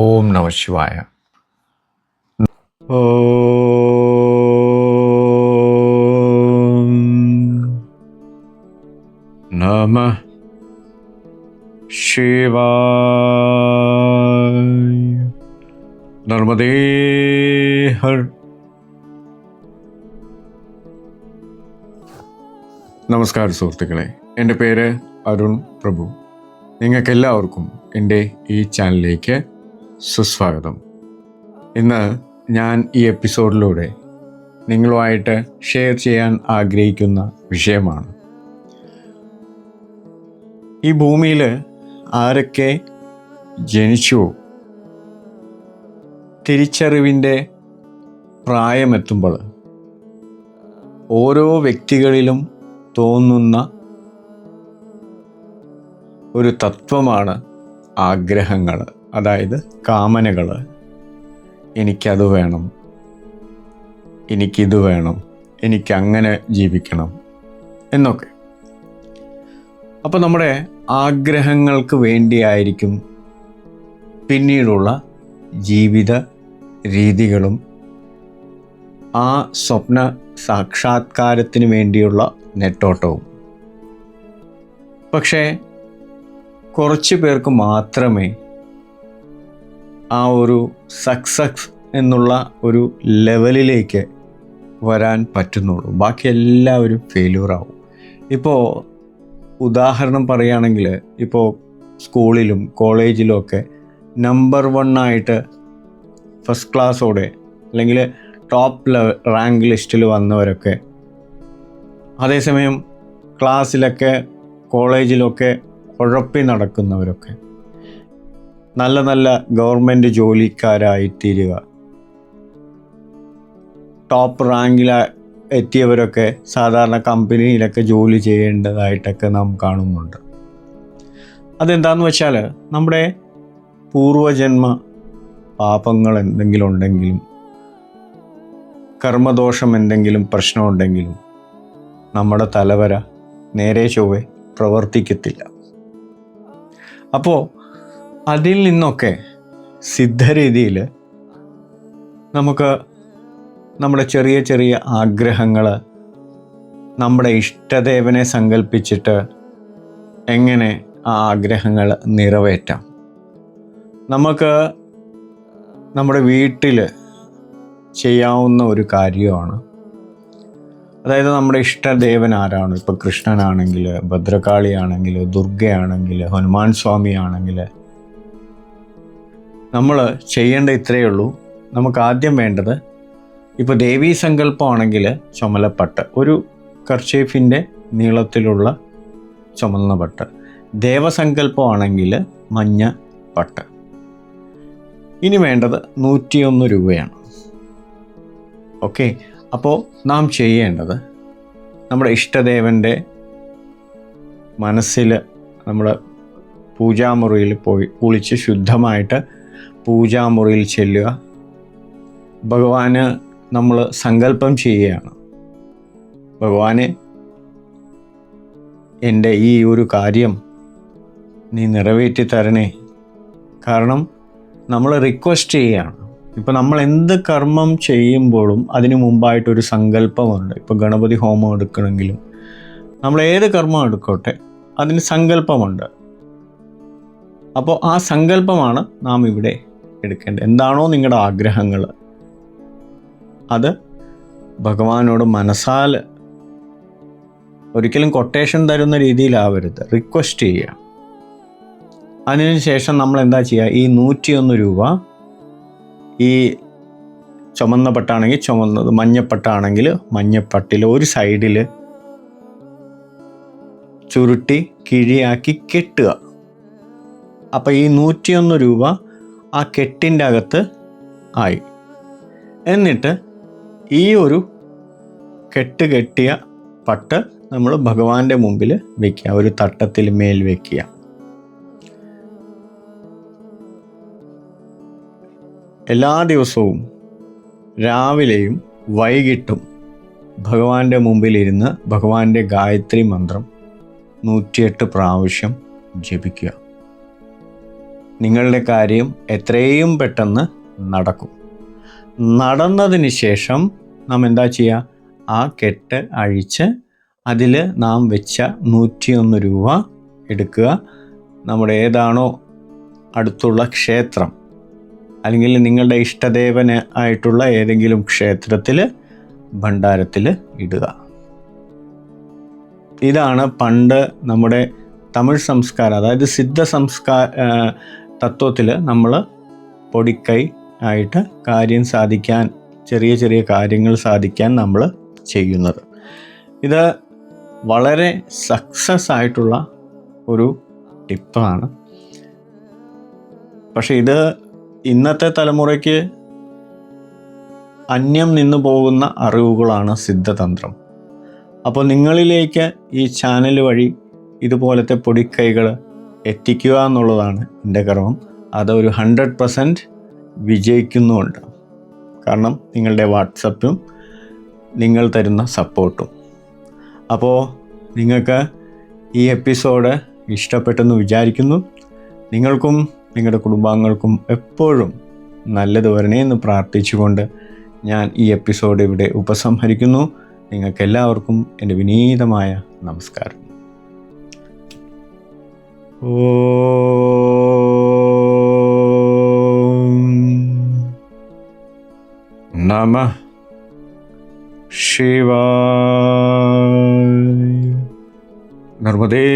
ഓം നമ ശിവായ. ഓം നമ ശിവായ. നർമ്മദേ ഹർ. നമസ്കാരം സുഹൃത്തുക്കളെ. എന്റെ പേര് അരുൺ പ്രഭു. നിങ്ങൾക്കെല്ലാവർക്കും എന്റെ ഈ ചാനലിലേക്ക് സുസ്വാഗതം. ഇന്ന് ഞാൻ ഈ എപ്പിസോഡിലൂടെ നിങ്ങളുമായിട്ട് ഷെയർ ചെയ്യാൻ ആഗ്രഹിക്കുന്ന വിഷയമാണ്. ഈ ഭൂമിയിൽ ആരൊക്കെ ജനിച്ചുവോ? തിരിച്ചറിവിന്റെ പ്രായമെത്തുമ്പോൾ ഓരോ വ്യക്തികളിലും തോന്നുന്ന ഒരു തത്വമാണ് ആഗ്രഹങ്ങൾ. അതായത് കാമനകൾ. എനിക്കത് വേണം. എനിക്കിത് വേണം. എനിക്കങ്ങനെ ജീവിക്കണം. എന്നൊക്കെ. അപ്പോൾ നമ്മുടെ ആഗ്രഹങ്ങൾക്ക് വേണ്ടിയായിരിക്കും പിന്നീടുള്ള ജീവിത രീതികളും ആ സ്വപ്ന സാക്ഷാത്കാരത്തിന് വേണ്ടിയുള്ള നെട്ടോട്ടവും. പക്ഷേ കുറച്ച് പേർക്ക് മാത്രമേ ആ ഒരു സക്സസ് എന്നുള്ള ഒരു ലെവലിലേക്ക് വരാൻ പറ്റുന്നുള്ളൂ. ബാക്കി എല്ലാവരും ആവും. ഇപ്പോൾ ഉദാഹരണം പറയുകയാണെങ്കിൽ ഇപ്പോൾ സ്കൂളിലും കോളേജിലും ഒക്കെ നമ്പർ വൺ ആയിട്ട് ഫസ്റ്റ് ക്ലാസ്സോടെ അല്ലെങ്കിൽ ടോപ്പ് ലെവൽ റാങ്ക് ലിസ്റ്റിൽ വന്നവരൊക്കെ അതേസമയം ക്ലാസ്സിലൊക്കെ കോളേജിലൊക്കെ കുഴപ്പി നടക്കുന്നവരൊക്കെ നല്ല നല്ല ഗവൺമെന്റ് ജോലിക്കാരായിത്തീരുക. ടോപ്പ് റാങ്കിൽ എത്തിയവരൊക്കെ സാധാരണ കമ്പനിയിലൊക്കെ ജോലി ചെയ്യേണ്ടതായിട്ടൊക്കെ നാം കാണുന്നുണ്ട്. അതെന്താണെന്ന് വെച്ചാൽ നമ്മുടെ പൂർവജന്മ പാപങ്ങൾ എന്തെങ്കിലും ഉണ്ടെങ്കിലും കർമ്മദോഷം എന്തെങ്കിലും പ്രശ്നമുണ്ടെങ്കിലും നമ്മുടെ തലവര നേരെ ചൊവ്വെ പ്രവർത്തിക്കത്തില്ല. അപ്പോൾ അതിൽ നിന്നൊക്കെ സിദ്ധരീതിയിൽ നമുക്ക് നമ്മുടെ ചെറിയ ചെറിയ ആഗ്രഹങ്ങൾ നമ്മുടെ ഇഷ്ടദേവനെ സങ്കല്പിച്ചിട്ട് എങ്ങനെ ആ ആഗ്രഹങ്ങൾ നിറവേറ്റാം. നമുക്ക് നമ്മുടെ വീട്ടിൽ ചെയ്യാവുന്ന ഒരു കാര്യമാണ്. അതായത് നമ്മുടെ ഇഷ്ടദേവൻ ആരാണ്? ഇപ്പോൾ കൃഷ്ണനാണെങ്കിൽ ഭദ്രകാളിയാണെങ്കിൽ ദുർഗയാണെങ്കിൽ ഹനുമാൻ സ്വാമി ആണെങ്കിൽ നമ്മൾ ചെയ്യേണ്ട ഇത്രയേ ഉള്ളൂ. നമുക്ക് ആദ്യം വേണ്ടത് ഇപ്പോൾ ദേവീ സങ്കല്പമാണെങ്കിൽ ചുമലപ്പട്ട് ഒരു കർച്ചേഫിന്റെ നീളത്തിലുള്ള ചുമന്ന പട്ട്. ദേവസങ്കല്പമാണെങ്കിൽ മഞ്ഞ പട്ട്. ഇനി വേണ്ടത് നൂറ്റിയൊന്ന് രൂപയാണ്. ഓക്കെ അപ്പോൾ നാം ചെയ്യേണ്ടത് നമ്മുടെ ഇഷ്ടദേവന്റെ മനസ്സിൽ നമ്മൾ പൂജാമുറിയിൽ പോയി കുളിച്ച് ശുദ്ധമായിട്ട് പൂജാമുറിയിൽ ചെല്ലുക. ഭഗവാന് നമ്മൾ സങ്കല്പം ചെയ്യുകയാണ്. ഭഗവാനെ എന്റെ ഈ ഒരു കാര്യം നീ നിറവേറ്റി തരണേ. കാരണം നമ്മൾ റിക്വസ്റ്റ് ചെയ്യുകയാണ്. ഇപ്പം നമ്മൾ എന്ത് കർമ്മം ചെയ്യുമ്പോഴും അതിന് മുമ്പായിട്ടൊരു സങ്കല്പമുണ്ട്. ഇപ്പോൾ ഗണപതി ഹോമം എടുക്കണമെങ്കിലും നമ്മൾ ഏത് കർമ്മം എടുക്കോട്ടെ അതിന് സങ്കല്പമുണ്ട്. അപ്പോൾ ആ സങ്കല്പമാണ് നാം ഇവിടെ എടുക്കേണ്ടത്. എന്താണോ നിങ്ങളുടെ ആഗ്രഹങ്ങൾ അത് ഭഗവാനോട് മനസ്സാൽ ഒരിക്കലും കൊട്ടേഷൻ തരുന്ന രീതിയിലാവരുത്. റിക്വസ്റ്റ് ചെയ്യുക. അതിനുശേഷം നമ്മൾ എന്താ ചെയ്യുക? ഈ നൂറ്റിയൊന്ന് രൂപ ഈ ചുമന്ന പട്ടാണെങ്കിൽ ചുമന്നത് മഞ്ഞപ്പട്ടാണെങ്കിൽ മഞ്ഞപ്പട്ടിൽ ഒരു സൈഡിൽ ചുരുട്ടി കിഴിയാക്കി കെട്ടുക. അപ്പോൾ ഈ നൂറ്റിയൊന്ന് രൂപ ആ കെട്ടിന്റെ അകത്ത് ആയി. എന്നിട്ട് ഈ ഒരു കെട്ട് കെട്ടിയ പട്ട് നമ്മൾ ഭഗവാന്റെ മുമ്പിൽ വെക്കുക ഒരു തട്ടത്തിൽ മേൽ വെക്കുക. എല്ലാ ദിവസവും രാവിലെയും വൈകിട്ടും ഭഗവാന്റെ മുമ്പിലിരുന്ന് ഭഗവാന്റെ ഗായത്രി മന്ത്രം നൂറ്റിയെട്ട് പ്രാവശ്യം ജപിക്കുക. നിങ്ങളുടെ കാര്യം എത്രയും പെട്ടെന്ന് നടക്കും. നടന്നതിന് ശേഷം നാം എന്താ ചെയ്യുക ആ കെട്ട് അഴിച്ച് അതിൽ നാം വെച്ച നൂറ്റിയൊന്ന് രൂപ എടുക്കുക. നമ്മുടെ ഏതാണോ അടുത്തുള്ള ക്ഷേത്രം അല്ലെങ്കിൽ നിങ്ങളുടെ ഇഷ്ടദേവന് ആയിട്ടുള്ള ഏതെങ്കിലും ക്ഷേത്രത്തിൽ ഭണ്ഡാരത്തിൽ ഇടുക. ഇതാണ് പണ്ട് നമ്മുടെ തമിഴ് സംസ്കാരം അതായത് സിദ്ധ സംസ്കാര തത്വത്തിൽ നമ്മൾ പൊടിക്കൈ ആയിട്ട് കാര്യം സാധിക്കാൻ ചെറിയ ചെറിയ കാര്യങ്ങൾ സാധിക്കാൻ നമ്മൾ ചെയ്യുന്നത്. ഇത് വളരെ സക്സസ് ആയിട്ടുള്ള ഒരു ടിപ്പാണ് പക്ഷെ ഇത് ഇന്നത്തെ തലമുറയ്ക്ക് അന്യം നിന്നു പോകുന്ന അറിവുകളാണ് സിദ്ധതന്ത്രം. അപ്പോൾ നിങ്ങളിലേക്ക് ഈ ചാനൽ വഴി ഇതുപോലത്തെ പൊടിക്കൈകൾ എത്തിക്കുക എന്നുള്ളതാണ് എന്റെ കർമ്മം. അതൊരു ഹൺഡ്രഡ് പെർസെന്റ് വിജയിക്കുന്നുമുണ്ട്. കാരണം നിങ്ങളുടെ വാട്സപ്പും നിങ്ങൾ തരുന്ന സപ്പോർട്ടും. അപ്പോൾ നിങ്ങൾക്ക് ഈ എപ്പിസോഡ് ഇഷ്ടപ്പെട്ടെന്ന് വിചാരിക്കുന്നു. നിങ്ങൾക്കും നിങ്ങളുടെ കുടുംബാംഗങ്ങൾക്കും എപ്പോഴും നല്ലത് വരണേ എന്ന് പ്രാർത്ഥിച്ചുകൊണ്ട് ഞാൻ ഈ എപ്പിസോഡ് ഇവിടെ ഉപസംഹരിക്കുന്നു. നിങ്ങൾക്കെല്ലാവർക്കും എന്റെ വിനീതമായ നമസ്കാരം. ഓം നമ ശിവായ നർമ്മദേ